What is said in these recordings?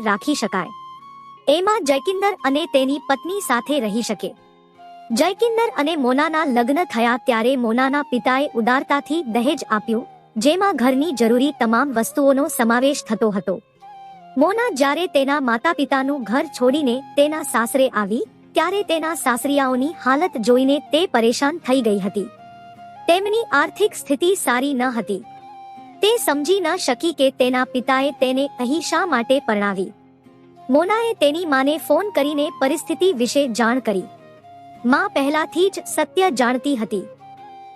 રાખી શકાય. એમાં જયકિન્દર અને તેની પત્ની સાથે રહી શકે. જયકિન્દર અને મોનાના લગ્ન થયા ત્યારે મોનાના પિતાએ ઉદારતાથી દહેજ આપ્યું, જેમાં ઘરની જરૂરી તમામ વસ્તુઓનો સમાવેશ થતો હતો. મોના જ્યારે તેના માતા પિતાનું ઘર છોડીને તેના સાસરે આવી, ત્યારે તેના સાસરિયાઓની હાલત જોઈને તે પરેશાન થઈ ગઈ હતી. તેમની આર્થિક સ્થિતિ સારી ન હતી. તે સમજી ન શકી કે તેના પિતાએ તેને અહીં શા માટે પરણાવી? મોનાએ તેની માને ફોન કરીને પરિસ્થિતિ વિશે જાણ કરી. માં પહેલાથી જ સત્ય જાણતી હતી.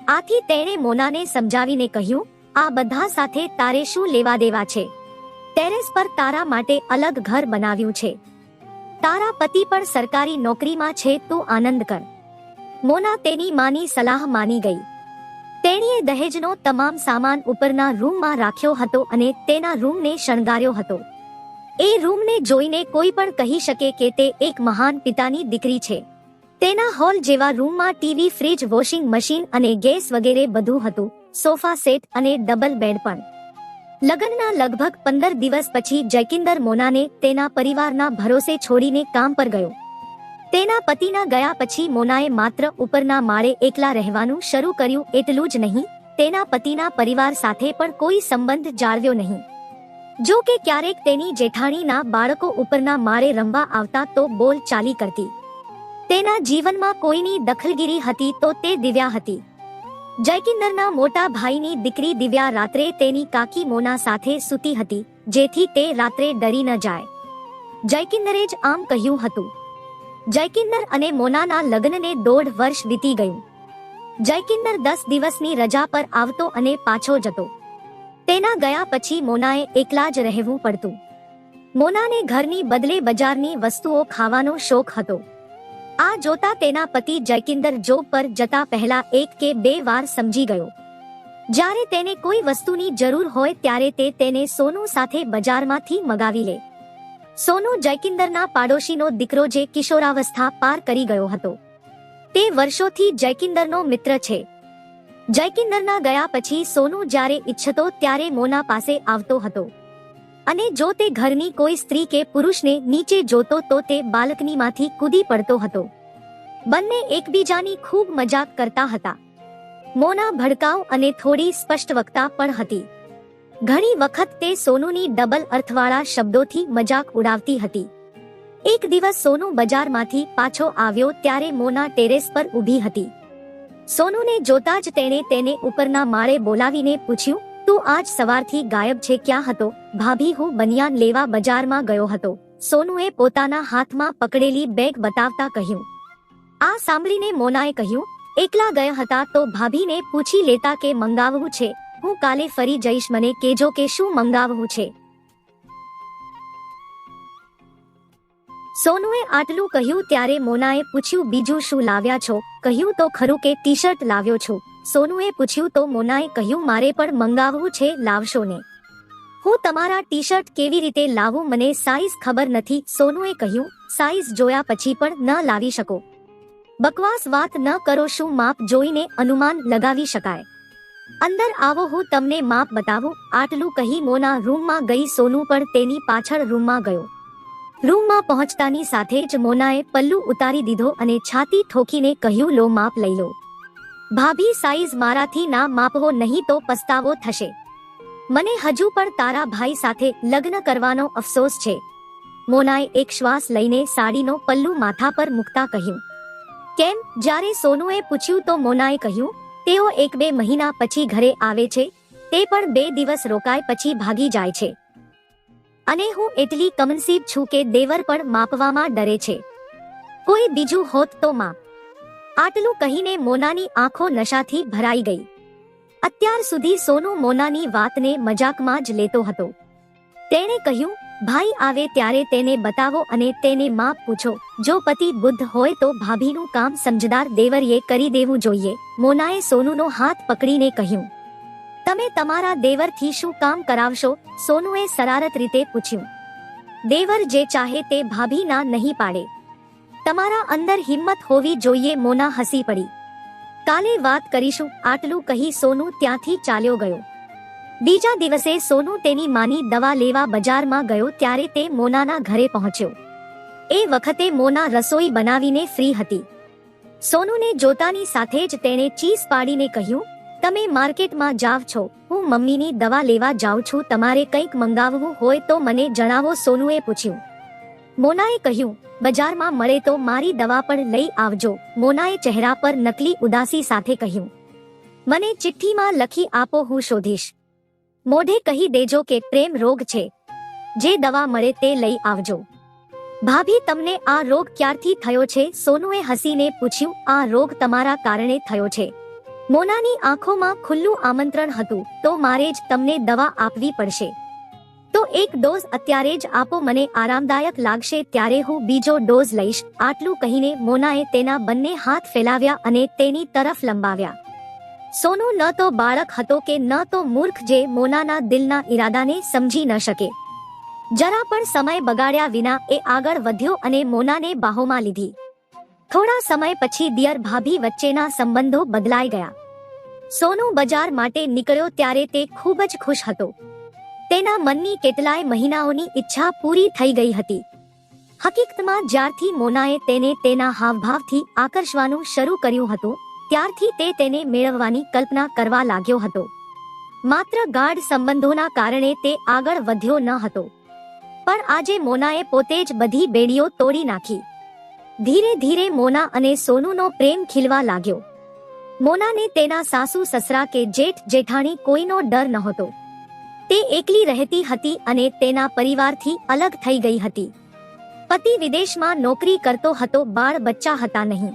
આથી તેણે મોનાને સમજાવીને કહ્યું, આ બધા સાથે તારે શું લેવા દેવા છે? ટેરેસ પર તારા માટે અલગ ઘર બનાવ્યું છે. તારા પતિ પણ સરકારી નોકરીમાં છે, તું આનંદ કર. મોના તેની માની સલાહ માની ગઈ. તેણીએ દહેજનો તમામ સામાન ઉપરના રૂમમાં રાખ્યો હતો અને તેના રૂમને શણગાર્યો હતો. એ રૂમને જોઈને કોઈ પણ કહી શકે કે તે એક મહાન પિતાની દીકરી છે. તેના હોલ જેવા રૂમમાં ટીવી, ફ્રીજ, વોશિંગ મશીન અને ગેસ વગેરે બધું હતું, સોફા સેટ અને ડબલ બેડ પણ. લગ્નના લગભગ પંદર દિવસ પછી જયકિંદર મોનાને તેના પરિવારના ભરોસે છોડીને કામ પર ગયો. તેના પતિના ગયા પછી મોનાએ માત્ર ઉપરના માળે એકલા રહેવાનું શરૂ કર્યું એટલું જ નહીં, તેના પતિના પરિવાર સાથે પણ કોઈ સંબંધ જાળવ્યો નહીં. જો કે ક્યારેક તેની જેઠાણીના બાળકો ઉપરના માળે રમવા આવતા તો બોલ ચાલી કરતી. તેના જીવનમાં કોઈની દખલગીરી હતી તો તે દિવ્યા હતી. જયકિંદરના મોટા ભાઈની દીકરી દિવ્યા રાત્રે તેની કાકી મોના સાથે સૂતી હતી, જેથી તે રાત્રે ડરી ન જાય. જયકિંદરે જ આમ કહ્યું હતું જયકિંદર અને મોનાના લગ્નને દોઢ વર્ષ વીતી ગયું. જયકિન્નર દસ દિવસની રજા પર આવતો અને પાછો જતો. તેના ગયા પછી મોનાએ એકલા જ રહેવું પડતું. મોનાને ઘરની બદલે બજારની વસ્તુઓ ખાવાનો શોખ હતો. આ જોતા તેના પતિ જયકિન્દર જોબ પર જતા પહેલા એક કે બે વાર સમજી ગયો. જ્યારે તેને કોઈ વસ્તુની જરૂર હોય ત્યારે તે તેને સોનું સાથે બજારમાંથી મગાવી લે. સોનુ જયકિંદરના પાડોશીનો દીકરો જે કિશોરાવસ્થા પાર કરી ગયો હતો. તે વર્ષોથી જયકિંદરનો મિત્ર છે. જયકિંદરના ગયા પછી સોનુ જ્યારે ઈચ્છતો ત્યારે મોના પાસે આવતો હતો. અને જો તે ઘરની કોઈ સ્ત્રી કે પુરુષને નીચે જોતો તો તે બાલકનીમાંથી કૂદી પડતો હતો. બંને એકબીજાની ખૂબ મજાક કરતા હતા. મોના ભડકાઉ અને થોડી સ્પષ્ટ વક્તા પણ હતી. ઘણી વખત તે સોનુની ડબલ અર્થવાળા શબ્દોથી મજાક ઉડાવતી હતી. એક દિવસ સોનુ બજારમાંથી પાછો આવ્યો ત્યારે મોના ટેરેસ પર ઊભી હતી. સોનુને જોતા જ તેણે તેને ઉપરના માળે બોલાવીને પૂછ્યું, તું આજ સવારથી ગાયબ છે ક્યાં હતો? ભાભી હું બનિયાન લેવા બજારમાં ગયો હતો. સોનુએ પોતાના હાથમાં પકડેલી બેગ બતાવતા કહ્યું. આ સાંભળીને મોનાએ કહ્યું, એકલા ગયા હતા તો ભાભીને પૂછી લેતા કે મંગાવવું છે? હું કાલે ફરી જઈશ મને કેજો કે શું મંગાવવું છે. સોનુએ આટલું કહ્યું ત્યારે મોનાએ પૂછ્યું, બીજું શું લાવ્યા છો? કહ્યું તો ખરું કે ટી શર્ટ લાવ્યો છું. સોનુએ પૂછ્યું, તો મોનાએ કહ્યું, મારે પણ મંગાવવું છે, લાવશો ને. હું તમારા ટી શર્ટ કેવી રીતે લાવું મને સાઈઝ ખબર નથી. સોનુએ કહ્યું, સાઈઝ જોયા પછી પણ ન લાવી શકો. બકવાસ વાત ન કરો, શું માપ જોઈને અનુમાન લગાવી શકાય? અંદર આવો હું તમને માપ બતાવું. આટલું કહી મોના રૂમમાં ગઈ સોનું પણ તેની પાછળ રૂમમાં ગયો. રૂમમાં પહોંચતાની સાથે જ મોનાએ પલ્લુ ઉતારી દીધો અને છાતી ઠોકીને કહ્યું, લો માપ લઈ લો. ભાભી સાઈઝ મારાથી ના માપવો નહીં તો પસ્તાવો થશે. મને હજુ પણ તારા ભાઈ સાથે લગ્ન કરવાનો અફસોસ છે. મોનાએ એક શ્વાસ લઈને સાડીનો પલ્લુ માથા પર મૂકતા કહ્યું. કેમ? જ્યારે સોનુએ પૂછ્યું તો મોનાએ કહ્યું તેઓ એક બે મહિના પછી ઘરે આવે છે, તે પણ બે દિવસ રોકાય પછી ભાગી જાય છે. અને હું એટલી કમનસીબ છું કે દેવર પણ માપવામાં ડરે છે. કોઈ બીજું હોત તો માપ આટલું કહીને મોનાની આંખો નશાથી ભરાઈ ગઈ. અત્યાર સુધી સોનુ મોનાની વાતને મજાકમાં જ લેતો હતો. તેણે કહ્યું ભાઈ આવે ત્યારે તેને બતાવો અને તેને માપ પૂછો. જો પતિ બુદ્ધ હોય તો ભાભીનું કામ સમજદાર દેવરીએ કરી દેવું જોઈએ. મોનાએ સોનુનો હાથ પકડીને કહ્યું, તમે તમારા દેવરથી શું કામ કરાવશો? સોનુએ સરારત રીતે પૂછ્યું, દેવર જે ચાહે તે ભાભીના નહીં પાડે. તમારા અંદર હિંમત હોવી જોઈએ. મોના હસી પડી, કાલે વાત કરીશું. આટલું કહી સોનુ ત્યાંથી ચાલ્યો ગયો. બીજા દિવસે સોનુ તેની માની દવા લેવા બજારમાં ગયો ત્યારે તે મોનાના ઘરે પહોંચ્યો. એ વખતે મોના રસોઈ બનાવીને ફ્રી હતી. સોનુને જોતાની સાથે જ તેણે ચીસ પાડીને કહ્યું, તમે માર્કેટમાં જાવ છો, હું મમ્મીની દવા લેવા જાઉં છું, તમારે કંઈક મંગાવવું હોય તો મને જણાવો, સોનુએ પૂછ્યું. મોનાએ કહ્યું, બજારમાં મળે તો મારી દવા પણ લઈ આવજો, મોનાએ ચહેરા પર નકલી ઉદાસી સાથે કહ્યું. મને ચિઠ્ઠીમાં લખી આપો, હું શોધીશ. મોઢે કહી દેજો કે પ્રેમ રોગ છે. જે દવા મળે તે લઈ આવજો. ભાભી, તમને આ રોગ ક્યારથી થયો છે? સોનુએ હસીને પૂછ્યું, આ રોગ તમારા કારણે થયો છે. મોનાની આંખોમાં ખુલ્લું આમંત્રણ હતું, તો મારે જ તમને દવા આપવી પડશે. તો એક ડોઝ અત્યારે જ આપો, મને આરામદાયક લાગશે, ત્યારે હું બીજો ડોઝ લઈશ, આટલું કહીને મોનાએ તેના બંને હાથ ફેલાવ્યા અને તેની તરફ લંબાવ્યા. સોનુ ન તો બાળક હતો કે ન તો મૂર્ખ જે મોનાના દિલના ઈરાદાને સમજી ન શકે. જરા પણ સમય બગાડ્યા વિના એ આગળ વધ્યો અને મોનાને બાહોમાં લીધી. થોડા સમય પછી દિયર ભાભી વચ્ચેના સંબંધો બદલાઈ ગયા. સોનુ બજાર માટે નીકળ્યો ત્યારે તે ખૂબ જ ખુશ હતો. તેના મનની કેટલાય મહિનાઓની ઈચ્છા પૂરી થઈ ગઈ હતી. હકીકતમાં જ્યારથી મોનાએ તેને તેના હાવભાવથી આકર્ષવાનું શરૂ કર્યું હતું ત્યારથી તે તેને મેળવવાની કલ્પના કરવા લાગ્યો હતો. માત્ર ગાઢ સંબંધોના કારણે તે આગળ વધ્યો ન હતો. પણ આજે મોનાએ પોતે જ બધી બેડીઓ તોડી નાખી. ધીરે ધીરે મોના અને સોનુનો પ્રેમ ખીલવા લાગ્યો. મોનાને તેના સાસુ સસરા કે જેઠ જેઠાણી કોઈનો ડર નહોતો. તે એકલી રહેતી હતી અને તેના પરિવારથી અલગ થઈ ગઈ હતી. પતિ વિદેશમાં નોકરી કરતો હતો, બાળ બચ્ચા હતા નહીં.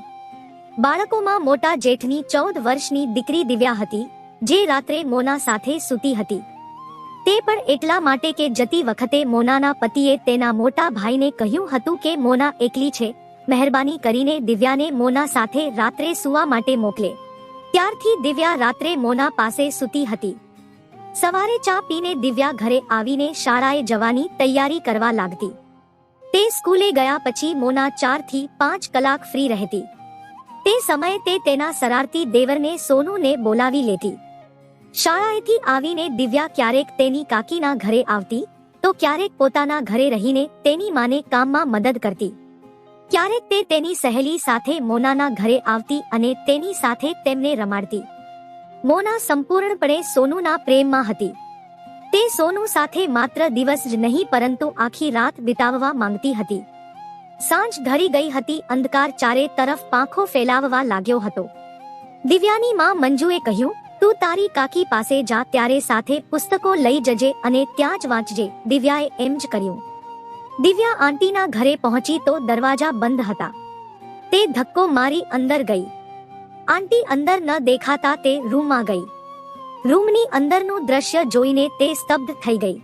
બાળકોમાં મોટા જેઠની ચૌદ વર્ષની દીકરી દિવ્યા હતી, જે રાત્રે મોના સાથે સૂતી હતી. તે પણ એટલા માટે કે જતી વખતે મોનાના પતિએ તેના મોટા ભાઈને કહ્યું હતું કે મોના એકલી છે, મહેરબાની કરીને દિવ્યાને મોના સાથે રાત્રે સૂવા માટે મોકલે. ત્યારથી દિવ્યા રાત્રે મોના પાસે સૂતી હતી. સવારે ચા પીને દિવ્યા ઘરે આવીને શાળાએ જવાની તૈયારી કરવા લાગતી. તે સ્કૂલે ગયા પછી મોના ચારથી પાંચ કલાક ફ્રી રહેતી. તે સમયે તે તેના સરારતી દેવરને સોનુને બોલાવી લેતી. શાળાએથી આવીને દિવ્યા ક્યારેક તેની કાકીના ઘરે આવતી, તો ક્યારેક પોતાના ઘરે રહીને તેની માને કામમાં મદદ કરતી. ક્યારેક તે તેની સહેલી સાથે મોનાના ઘરે આવતી અને તેની સાથે તેમને રમાડતી. મોના સંપૂર્ણપણે સોનુના પ્રેમમાં હતી. તે સોનુ સાથે માત્ર દિવસ જ નહીં, પરંતુ આખી રાત વિતાવવા માંગતી હતી. સાંજ ધરી ગઈ હતી, અંધકાર ચારે તરફ પાંખો ફેલાવવા લાગ્યો હતો. દિવ્યાની માં મંજુએ કહ્યું, તું તારી કાકી પાસે જા, ત્યારે સાથે પુસ્તકો લઈ જજે અને ત્યાં જ વાંચજે, દિવ્યાએ એમ જ કર્યું. દિવ્યા આંટીના ઘરે પહોંચી તો દરવાજા બંધ હતા. તે ધક્કો મારી અંદર ગઈ. આંટી અંદર ન દેખાતા તે રૂમમાં ગઈ. રૂમની અંદરનું દ્રશ્ય જોઈને તે સ્તબ્ધ થઈ ગઈ.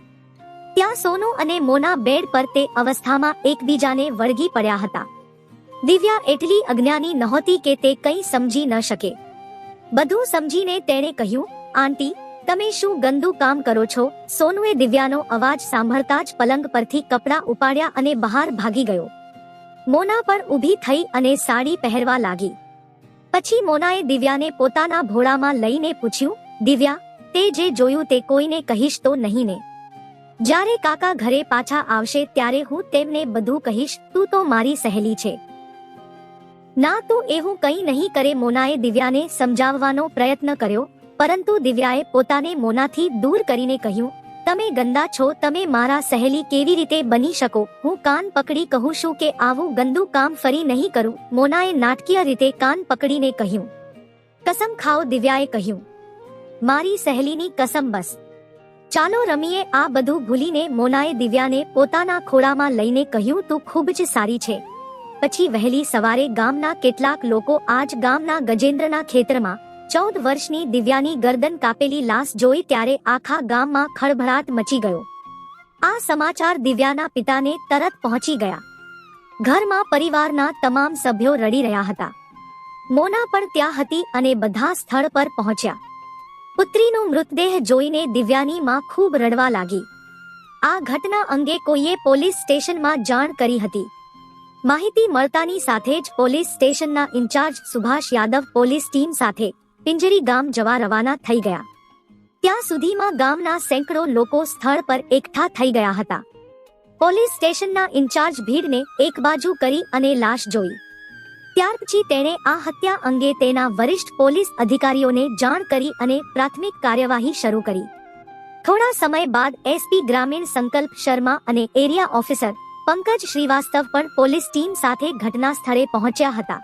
ત્યાં સોનુ અને મોના બેડ પર તે અવસ્થામાં એકબીજાને વળગી પડ્યા હતા. દિવ્યા એટલી અજ્ઞાની નહોતી કે તે કંઈ સમજી ન શકે. બધું સમજીને તેણે કહ્યું, આંટી, તમે શું ગંદુ કામ કરો છો? સોનુએ દિવ્યાનો અવાજ સાંભળતા જ પલંગ પરથી કપડાં ઉપાડ્યા અને બહાર ભાગી ગયો. મોના પર ઊભી થઈ અને સાડી પહેરવા લાગી. પછી મોનાએ દિવ્યાને પોતાના ભોળામાં લઈને પૂછ્યું, દિવ્યા, તે જે જોયું તે કોઈને કહીશ તો નહીં ને? જ્યારે કાકા ઘરે પાછા આવશે ત્યારે હું તેમને બધું કહીશ, તું તો મારી સહેલી છે. ના, તું એવું કંઈ નહીં કરે, મોનાએ દિવ્યાને સમજાવવાનો પ્રયત્ન કર્યો, પરંતુ દિવ્યાએ પોતાને મોનાથી દૂર કરીને કહ્યું, તમે ગંદા છો, તમે મારા સહેલી કેવી રીતે બની શકો? હું કાન પકડી કહું છું કે આવું ગંદુ કામ ફરી નહીં કરું. મોનાએ નાટકીય રીતે કાન પકડીને કહ્યું. કસમ ખાઓ, દિવ્યાએ કહ્યું. મારી સહેલીની કસમ બસ. ચાલો રમીએ આ બધું ભૂલીને મોનાએ દિવ્યાને પોતાના ખોળામાં લઈને કહ્યું, તું ખૂબ જ સારી છે. પછી વહેલી સવારે ગામના કેટલાક લોકો આજ ગામના ગજેન્દ્રના ખેતરમાં ચૌદ વર્ષની દિવ્યાની ગરદન કાપેલી લાશ જોઈ ત્યારે આખા ગામમાં ખળભળાટ મચી ગયો. આ સમાચાર દિવ્યાના પિતાને તરત પહોંચી ગયા. ઘરમાં પરિવારના તમામ સભ્યો રડી રહ્યા હતા. મોના પણ ત્યાં હતી અને બધા સ્થળ પર પહોંચ્યા. પુત્રીનો મૃતદેહ જોઈને દિવ્યાની માં ખૂબ રડવા લાગી. આ ઘટના અંગે કોઈએ પોલીસ સ્ટેશનમાં જાણ કરી હતી. માહિતી મળતાની સાથે જ પોલીસ સ્ટેશનના incharge Subhash Yadav police team સાથે પિંજરી ગામ જવા રવાના થઈ ગયા. ત્યાં સુધીમાં ગામના સેંકડો લોકો સ્થળ પર એકઠા થઈ ગયા હતા. પોલીસ સ્ટેશનના ઇન્ચાર્જ ભીડને એક બાજુ કરી અને લાશ જોઈ. ત્યાર પછી તેણે આ હત્યા અંગે તેના વરિષ્ઠ પોલીસ અધિકારીઓને જાણ કરી અને પ્રાથમિક કાર્યવાહી શરૂ કરી. થોડા સમય બાદ એસપી ગ્રામીણ સંકલ્પ શર્મા અને એરિયા ઓફિસર પંકજ શ્રીવાસ્તવ પણ પોલીસ ટીમ સાથે ઘટના સ્થળે પહોંચ્યા હતા.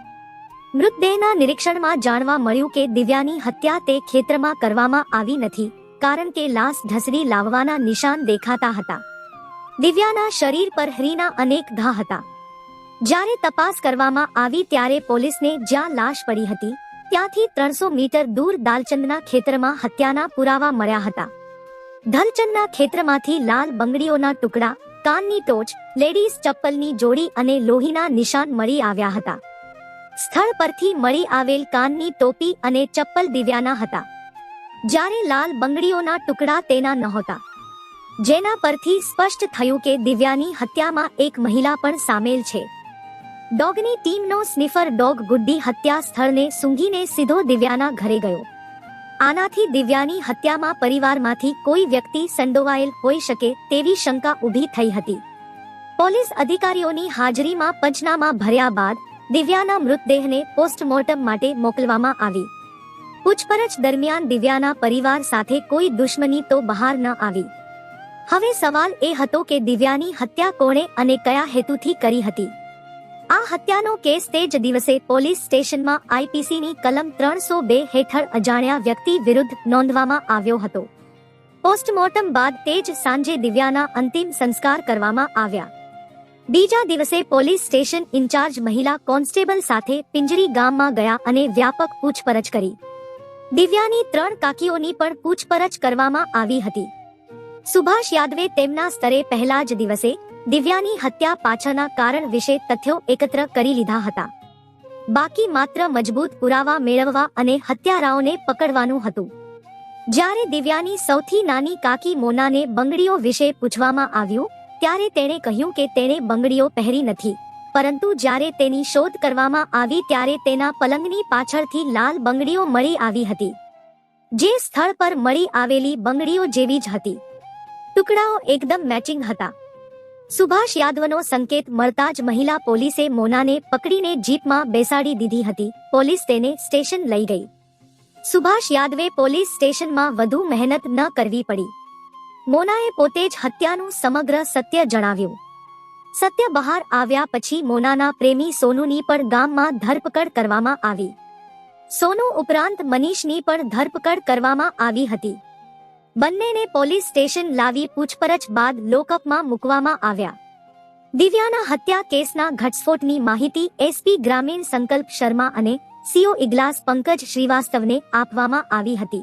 મૃતદેહના નિરીક્ષણમાં જાણવા મળ્યું કે દિવ્યાની હત્યા તે ખેતરમાં કરવામાં આવી નથી, કારણ કે લાશ ઢસડી લાવવાના નિશાન દેખાતા હતા. દિવ્યાના શરીર પર હરીના અનેક ઘા હતા. જ્યારે તપાસ કરવામાં આવી ત્યારે પોલીસને જ્યાં લાશ પડી હતી, ત્યાંથી ત્રણસો મીટર દૂર દાલચંદના ખેતરમાં હત્યાના પુરાવા મળ્યા હતા. ધલચંદના ખેતરમાંથી લાલ બંગડીઓના ટુકડા, કાનની ટોચ, લેડીઝ ચપ્પલની જોડી અને લોહીના નિશાન મળી આવ્યા હતા. સ્થળ પરથી મળી આવેલ કાનની ટોપી અને ચપ્પલ દિવ્યાના હતા. જ્યારે લાલ બંગડીઓના ટુકડા તેના નહોતા. જેના પરથી સ્પષ્ટ થયું કે દિવ્યાની હત્યામાં એક મહિલા પણ સામેલ છે. ડોગની ટીમનો સ્નિફર ડોગ ગુડ્ડી હત્યા સ્થળને સૂંઘીને સીધો દિવ્યાના ઘરે ગયો. આનાથી દિવ્યાની હત્યામાં પરિવારમાંથી કોઈ વ્યક્તિ સંડોવાયેલ હોઈ શકે તેવી શંકા ઊભી થઈ હતી. પોલીસ અધિકારીઓની હાજરીમાં પંચનામા ભર્યા બાદ દિવ્યાના મૃતદેહને પોસ્ટમોર્ટમ માટે મોકલવામાં આવી. પૂછપરછ દરમિયાન દિવ્યાના પરિવાર સાથે કોઈ દુશ્મની તો બહાર ન આવી. હવે સવાલ એ હતો કે દિવ્યાની હત્યા કોણે અને કયા હેતુથી કરી હતી? આ હત્યાનો કેસ તે જ દિવસે પોલીસ સ્ટેશનમાં આઈપીસીની કલમ ત્રણસો બે હેઠળ અજાણ્યા વ્યક્તિ વિરુદ્ધ નોંધવામાં આવ્યો હતો. પોસ્ટમોર્ટમ બાદ તે જ સાંજે દિવ્યાના અંતિમ સંસ્કાર કરવામાં આવ્યા. બીજા દિવસે પોલીસ સ્ટેશન ઇન્ચાર્જ મહિલા કોન્સ્ટેબલ સાથે પિંજરી ગામમાં ગયા અને વ્યાપક પૂછપરછ કરી. દિવ્યાની ત્રણ કાકીઓની પણ પૂછપરછ કરવામાં આવી હતી. સુભાષ યાદવે તેમના સ્તરે પહેલા જ દિવસે દિવ્યાની હત્યા પાછળના કારણ વિશે તથ્યો એકત્ર કરી લીધા હતા. બાકી માત્ર મજબૂત પુરાવા મેળવવા અને હત્યારાઓને પકડવાનું હતું. જ્યારે દિવ્યાની સૌથી નાની કાકી મોનાને બંગડીઓ વિશે પૂછવામાં આવ્યું, ત્યારે તેણે કહ્યું કે તેણે બંગડીઓ પહેરી નથી. પરંતુ જ્યારે તેની શોધ કરવામાં આવી ત્યારે તેના પલંગની પાછળથી લાલ બંગડીઓ મળી આવી હતી. જે સ્થળ પર મળી આવેલી બંગડીઓ જેવી જ હતી. ટુકડાઓ એકદમ મેચિંગ હતા. સુભાષ યાદવનો સંકેત મળતા જ મહિલા પોલીસે મોનાને પકડીને જીપમાં બેસાડી દીધી હતી. પોલીસ તેને સ્ટેશન લઈ ગઈ. સુભાષ યાદવે પોલીસ સ્ટેશનમાં વધુ મહેનત ન કરવી પડી. મોનાએ પોતે જ હત્યાનું સમગ્ર સત્ય જણાવ્યું. સત્ય બહાર આવ્યા પછી મોનાના પ્રેમી સોનુની પણ ગામમાં ધરપકડ કરવામાં આવી. સોનુ ઉપરાંત મનીષની પણ ધરપકડ કરવામાં આવી હતી. બંનેને પોલીસ સ્ટેશન લાવી પૂછપરછ બાદ લોકઅપમાં મૂકવામાં આવ્યા. દિવ્યાના હત્યા કેસના ઘટસ્ફોટની માહિતી એસપી ગ્રામીણ સંકલ્પ શર્મા અને સીઓ ઇગલાસ પંકજ શ્રીવાસ્તવને આપવામાં આવી હતી.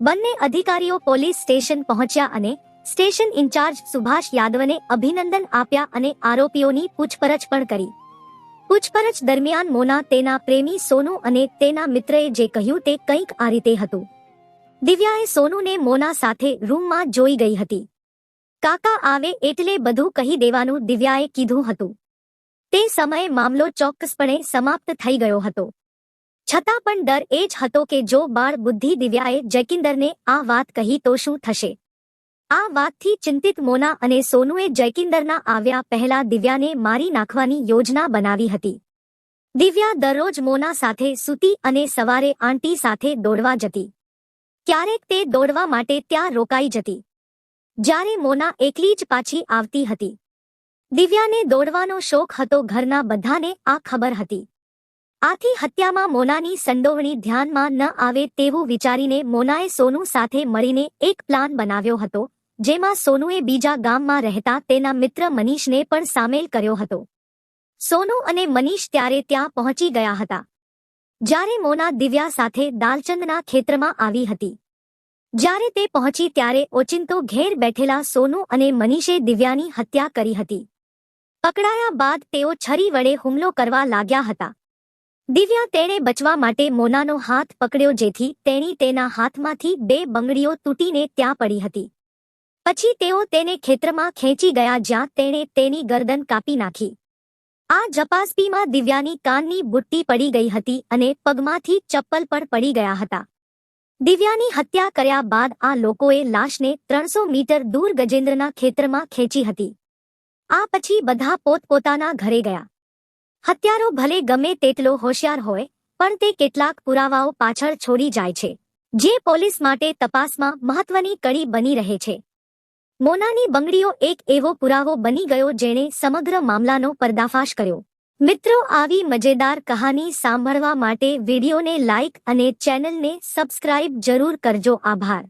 બંને અધિકારીઓ પોલીસ સ્ટેશન પહોંચ્યા અને સ્ટેશન ઇન્ચાર્જ સુભાષ યાદવને અભિનંદન આપ્યા અને આરોપીઓની પૂછપરછ પણ કરી. પૂછપરછ દરમિયાન મોના તેના પ્રેમી સોનુ અને તેના મિત્રએ જે કહ્યું તે કંઈક આ રીતે હતું. દિવ્યાએ સોનુને મોના સાથે રૂમમાં જોઈ ગઈ હતી. કાકા આવે એટલે બધું કહી દેવાનું દિવ્યાએ કીધું હતું. તે સમયે મામલો ચોક્કસપણે સમાપ્ત થઈ ગયો હતો. છતાં પણ ડર એ જ હતો કે જો બાળ બુદ્ધિ દિવ્યાએ જયકિંદરને આ વાત કહી તો શું થશે? આ વાતથી ચિંતિત મોના અને સોનુએ જયકિંદરના આવ્યા પહેલા દિવ્યાને મારી નાખવાની યોજના બનાવી હતી. દિવ્યા દરરોજ મોના સાથે સૂતી અને સવારે આંટી સાથે દોડવા જતી. ક્યારેક તે દોડવા માટે ત્યાં રોકાઈ જતી. જ્યારે મોના એકલી જ પાછી આવતી હતી. દિવ્યાને દોડવાનો શોખ હતો ઘરના બધાને, આ ખબર હતી. આથી હત્યામાં મોનાની સંડોવણી ધ્યાનમાં ન આવે તેવું વિચારીને મોનાએ સોનુ સાથે મળીને એક પ્લાન બનાવ્યો હતો, જેમાં સોનુએ બીજા ગામમાં રહેતા તેના મિત્ર મનીષને પણ સામેલ કર્યો હતો. સોનુ અને મનીષ ત્યારે ત્યાં પહોંચી ગયા હતા. જ્યારે મોના દિવ્યા સાથે દાલચંદના ખેતરમાં આવી હતી. જ્યારે તે પહોંચી ત્યારે ઓચિંતો ઘેર બેઠેલા સોનુ અને મનીષે દિવ્યાની હત્યા કરી હતી. પકડાયા બાદ તેઓ છરી વડે હુમલો કરવા લાગ્યા હતા. દિવ્યા તેણે બચવા માટે મોનાનો હાથ પકડ્યો જેથી તેણી તેના હાથમાંથી બે બંગડીઓ તૂટીને ત્યાં પડી હતી. પછી તેઓ તેને ખેતરમાં ખેંચી ગયા જ્યાં તેણે તેની ગરદન કાપી નાખી. આ જપાસપીમાં દિવ્યાની કાનની બુટ્ટી પડી ગઈ હતી અને પગમાંથી ચપ્પલ પણ પડી ગયા હતા. દિવ્યાની હત્યા કર્યા બાદ આ લોકોએ લાશને ત્રણસો મીટર દૂર ગજેન્દ્રના ખેતરમાં ખેંચી હતી. આ પછી બધા પોતપોતાના ઘરે ગયા. હત્યારો ભલે ગમે તેટલો હોશિયાર હોય, પણ તે કેટલાક પુરાવાઓ પાછળ છોડી જાય છે, જે પોલીસ માટે તપાસમાં મહત્વની કડી બની રહે છે. મોનાની બંગડીઓ એક એવો પુરાવો બની ગયો જેણે સમગ્ર મામલાનો પર્દાફાશ કર્યો. મિત્રો, આવી મજેદાર કહાની સાંભળવા માટે વિડીયોને લાઇક અને ચેનલને સબસ્ક્રાઇબ જરૂર કરજો. આભાર.